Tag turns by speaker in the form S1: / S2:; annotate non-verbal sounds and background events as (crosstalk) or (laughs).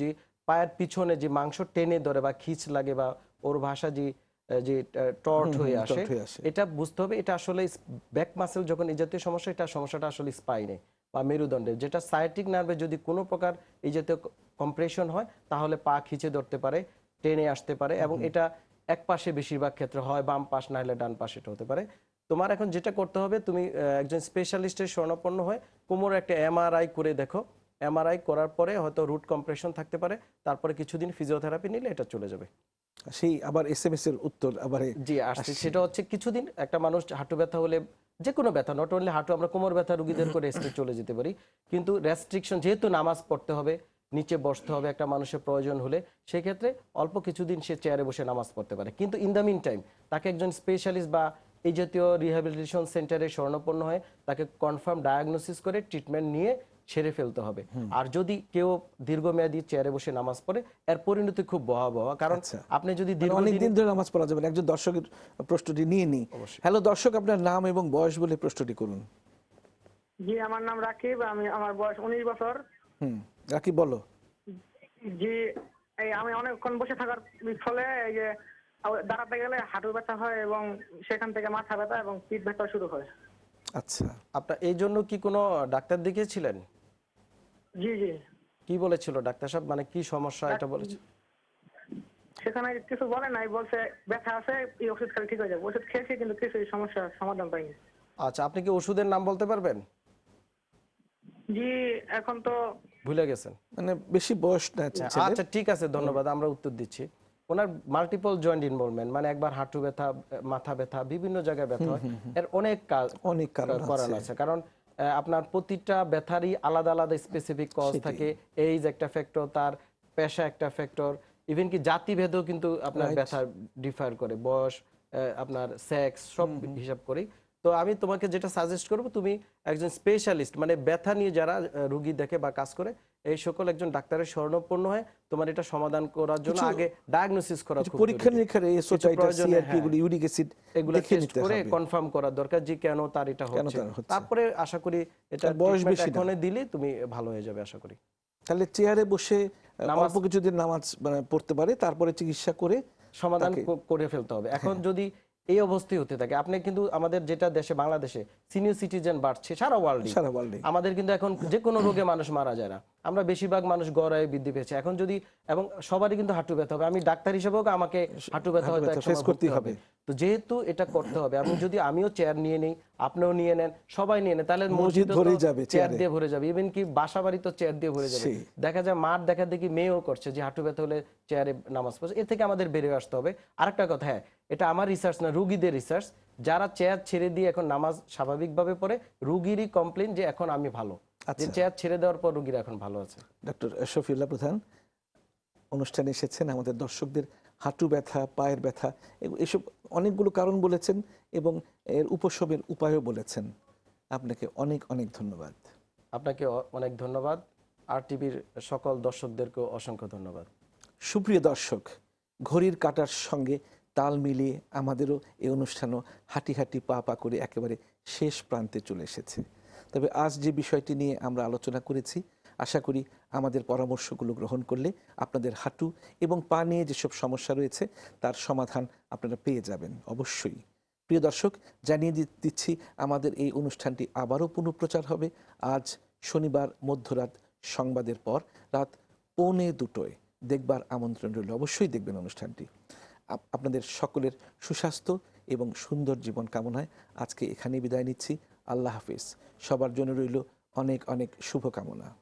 S1: যে পায়ের পিছনে যে মাংস টেনে ধরে বা খিচ লাগে বা ওর ভাষা যে যে টর্ট হয়ে আসে। এটা বুঝতে হবে এটা আসলে ব্যাক মাসেল যখন এই জাতীয় সমস্যা এটা সমস্যাটা আসলে স্পাইনে বা মেরুদণ্ডে। যেটা সায়াটিক নার্ভে যদি কোনো প্রকার এই জাতীয় কম্প্রেশন হয় তাহলে পা খিচে ধরতে পারে টেনে আসতে পারে এবং এটা এক পাশে বেশিরভাগ ক্ষেত্রে হয় বাম পাশ না হলে ডান পাশে এটা হতে পারে। তোমার এখন যেটা করতে হবে তুমি একজন স্পেশালিস্টের স্বর্ণপন্ন হয়ে কোমরে একটা এমআরআই করে দেখো। এমআরআই করার পরে হয়তো রুট কম্প্রেশন থাকতে পারে তারপরে কিছুদিন ফিজিওথেরাপি নিলে এটা চলে যাবে।
S2: সেই আবার এস এম এস এর উত্তর আবার
S1: জি আসছে। সেটা হচ্ছে কিছুদিন একটা মানুষ হাঁটু ব্যথা হলে যে কোনো ব্যথা নট অনলি হাঁটু আমরা কোমর ব্যথা রুগীদের করে রেস্টে (laughs) চলে যেতে পারি। কিন্তু রেস্ট্রিকশন যেহেতু নামাজ পড়তে হবে নিচে বসতে হবে একটা মানুষের প্রয়োজন হলে সেক্ষেত্রে অল্প কিছুদিন সে চেয়ারে বসে নামাজ পড়তে পারে। কিন্তু ইন দ্য মিন টাইম তাকে একজন স্পেশালিস্ট বা এই জাতীয় রিহ্যাবিলিটেশন সেন্টারে স্বর্ণপন্ন হয় তাকে কনফার্ম ডায়াগনোসিস করে ট্রিটমেন্ট নিয়ে সেরে ফেলতে হবে। আর যদি কেউ দীর্ঘমেয়াদী চেয়ারে বসে নামাজ পড়ে এর পরিণতি খুব ভয়াবহ। কারণ
S2: আচ্ছা।
S1: আপনি যদি
S2: মানে অনেক দিন ধরে নামাজ পড়া যাবে একজন দর্শকের প্রশ্নটি নিয়ে নিই। হ্যালো দর্শক আপনার নাম এবং বয়স বলে প্রশ্নটি করুন।
S3: জি আমার নাম রাকিব। আমি আমার বয়স উনিশ বছর।
S2: হুম রাকিব বলো।
S3: জি এই আমি অনেকক্ষণ বসে থাকার ফলে এই যে দাঁড়াতে গেলে হাঁটু ব্যথা হয় এবং সেখান থেকে মাথা ব্যথা এবং পিঠ ব্যথা শুরু হয়।
S2: আচ্ছা।
S1: আপনার এই জন্য কি কোনো ডাক্তার দেখিয়েছিলেন?
S3: জি জি।
S1: কি বলেছিল ডাক্তার সাহেব? মানে কি সমস্যা এটা বলেছে
S3: সেখানে কিছু বলে নাই বলছে ব্যথা আছে এই ওষুধ খেলে ঠিক হয়ে যাবে। ওষুধ খেয়েছি কিন্তু কিছু সমস্যার সমাধান পাইনি।
S1: আচ্ছা আপনি কি ওষুধের নাম বলতে পারবেন?
S3: জি এখন তো
S1: ভুলে গেছেন।
S2: মানে বেশি বয়স না
S1: আচ্ছা ঠিক আছে ধন্যবাদ আমরা উত্তর দিচ্ছি। ওনার মাল্টিপল জয়েন্ট ইনভলভমেন্ট মানে একবার হাঁটু ব্যথা মাথা ব্যথা বিভিন্ন জায়গায় ব্যথা হয়। এর অনেক কাজ
S2: অনেক কারণ
S1: কারণ
S2: আছে।
S1: কারণ আপনার প্রতিটা ব্যথারই আলাদা আলাদা স্পেসিফিক কজ থাকে। এইজ একটা ফ্যাক্টর তার পেশা একটা ফ্যাক্টর ইভেন কি জাতিভেদও কিন্তু আপনার. ব্যথা ডিফার করে। বয়স আপনার সেক্স সব হিসাব করেই। তো আমি তোমাকে যেটা সাজেস্ট করব তুমি একজন স্পেশালিস্ট মানে ব্যথা নিয়ে যারা রুগী দেখে বা কাজ করে এই সকল একজন ডাক্তারের স্বর্ণপন্ন হয়। তোমার এটা সমাধান করার জন্য আগে ডায়াগনোসিস করা
S2: পরীক্ষা। নিরীক্ষার
S1: কিছু
S2: এসোটাইটাস সিআরপি
S1: হ্যাঁ।
S2: এগুলো ইউরিক অ্যাসিড
S1: এগুলো টেস্ট করে কনফার্ম করার দরকার যে কেন তার এটা হচ্ছে। তারপরে আশা করি এটা
S2: বয়স বেশি না।
S1: এখনই দিলে তুমি ভালো হয়ে যাবে আশা করি।
S2: তাহলে চেয়ারে বসে অল্প কিছুদিন নামাজ মানে পড়তে পারে তারপরে চিকিৎসা করে
S1: সমাধান করে ফেলতে হবে। এখন যদি এই অবস্থায় হতে থাকে। আপনি কিন্তু আমাদের যেটা দেশে বাংলাদেশে সিনিয়র সিটিজেন বাড়ছে সারা ওয়ার্ল্ডে
S2: সারা ওয়ার্ল্ডে
S1: আমাদের কিন্তু এখন যে কোনো রোগে মানুষ মারা যায় না। আমরা বেশিরভাগ মানুষ গড়ায় বৃদ্ধি পেয়েছে। এখন যদি এবং সবারই কিন্তু হাঁটু ব্যথা হবে। আমি ডাক্তার হিসেবেও আমাকে হাঁটু ব্যথা হয়তো করতে
S2: হবে।
S1: তো যেহেতু এটা করতে হবে আমি যদি আমিও চেয়ার নিয়ে নেই আপনিও নিয়ে নেন সবাই নিয়ে নেন তাহলে
S2: মসজিদ ভরেই যাবে
S1: চেয়ার দিয়ে ভরে যাবে। ইভেন কি বাসা বাড়ি তো চেয়ার দিয়ে ভরে যাবে। দেখা যায় মাঠ দেখা দেখি মেয়েও করছে যে হাঁটু ব্যথা হলে চেয়ারে নামাজ পড়ছে। এর থেকে আমাদের বেরিয়ে আসতে হবে। আরেকটা কথা হ্যাঁ এটা আমার রিসার্চ না রুগীদের রিসার্চ যারা চেয়ার ছেড়ে দিয়ে এখন নামাজ স্বাভাবিকভাবে পড়ে রুগীরই কমপ্লেন যে এখন আমি ভালো। যে
S2: আচ্ছা।
S1: চেয়ার ছেড়ে দেওয়ার পর রুগীরা এখন ভালো আছে।
S2: ডক্টর শফিউল্লাহ প্রধান অনুষ্ঠানে এসেছেন আমাদের দর্শকদের হাঁটু ব্যথা পায়ের ব্যথা এসব অনেকগুলো কারণ বলেছেন এবং এর উপশমের উপায়ও বলেছেন। আপনাকে অনেক অনেক ধন্যবাদ।
S1: আপনাকে অনেক ধন্যবাদ। আর টিভির সকল দর্শকদেরকেও অসংখ্য ধন্যবাদ।
S2: সুপ্রিয় দর্শক ঘড়ির কাটার সঙ্গে তাল মিলিয়ে আমাদেরও এই অনুষ্ঠানও হাঁটি হাঁটি পা পা করে একেবারে শেষ প্রান্তে চলে এসেছে। তবে আজ যে বিষয়টি নিয়ে আমরা আলোচনা করেছি আশা করি আমাদের পরামর্শগুলো গ্রহণ করলে আপনাদের হাঁটু এবং পা নিয়ে যেসব সমস্যা রয়েছে, তার সমাধান আপনারা পেয়ে যাবেন অবশ্যই। প্রিয় দর্শক, জানিয়ে দিচ্ছি আমাদের এই অনুষ্ঠানটি আবারও পুনঃপ্রচার হবে আজ শনিবার মধ্যরাত সংবাদের পর রাত পৌনে দুটোয়। দেখবার আমন্ত্রণ রইল, অবশ্যই দেখবেন অনুষ্ঠানটি। আপ- আপনাদের সকলের সুস্বাস্থ্য এবং সুন্দর জীবন কামনায় আজকে এখানে বিদায় নিচ্ছি। আল্লাহ হাফিজ। সবার জন্য রইল অনেক অনেক শুভকামনা।